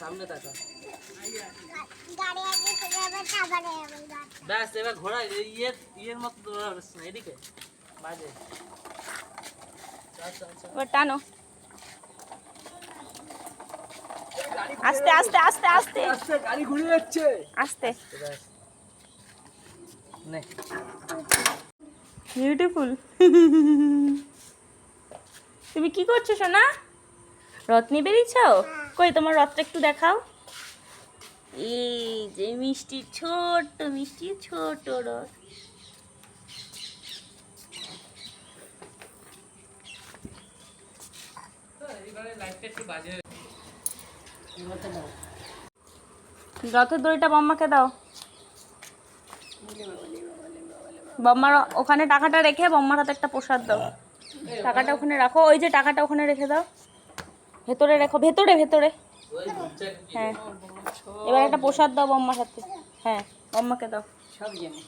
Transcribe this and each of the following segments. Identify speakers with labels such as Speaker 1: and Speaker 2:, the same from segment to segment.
Speaker 1: সামনে তাকা ব্যাস এবার ঘোড়া ইয়ের ইয়ের মতো না এদিকে।
Speaker 2: টানো। আস্তে আস্তে আস্তে আস্তে।
Speaker 1: আস্তে গাড়ি ঘুরে যাচ্ছে।
Speaker 2: আস্তে।
Speaker 1: নে।
Speaker 2: বিউটিফুল তুমি কি করছ সোনা? রত্নি বেরিয়েছ? কই তোমার রথটা একটু দেখাও। এই যে মিষ্টি ছোট্ট মিষ্টি ছোট রথ। রথের দড়িটা বম্মাকে দাও। বম্মার ওখানে টাকাটা রেখে বম্মার হাতে একটা প্রসাদ দাও। টাকাটা ওখানে রাখো ওই যে টাকাটা ওখানে রেখে দাও। ভেতরে রেখো ভেতরে ভেতরে। হ্যাঁ। এবার একটা প্রসাদ দাও বম্মার হাতে। হ্যাঁ বম্মাকে দাও।
Speaker 3: সব জানি।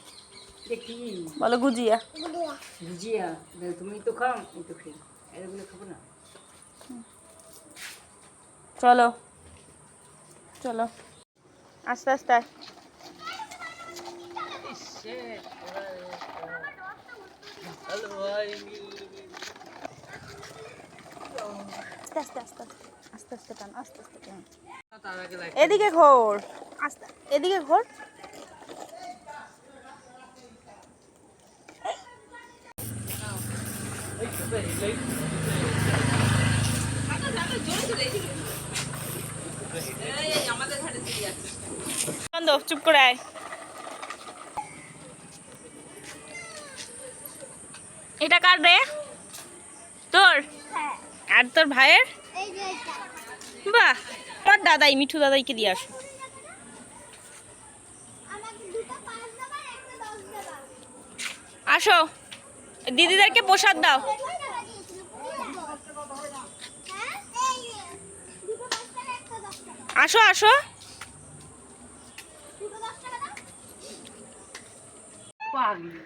Speaker 2: বলো গুজিয়া।
Speaker 4: গুড়িয়া
Speaker 3: ভুজিয়া তুমি তো খাও আমি তো খাই এগুলো খাব না?
Speaker 2: চলো। চলো। আস্তে আস্তে। আয়।
Speaker 1: হ্যালো
Speaker 2: আস্তে আস্তে আস্তে আস্তে আস্তে আস্তে টান আস্তে আস্তে টান। এদিকে ঘোর। আস্তে এদিকে ঘোর। বন্ধ চুপ করে আয়। এটা কার রে? তোর?
Speaker 4: হ্যাঁ।
Speaker 2: আর তোর ভাইয়ের? বাহ আমার দাদাই মিঠু দাদাইকে দিয়ে আসো।
Speaker 4: আমাকে দুটো পাঁচ দেবা আর একটা দশ দেবা
Speaker 2: আসো দিদিদেরকে প্রসাদ দাও।
Speaker 4: হ্যাঁ?
Speaker 2: আসো আসো।
Speaker 4: দুটো দশ টাকা দাও।
Speaker 3: পাগলি।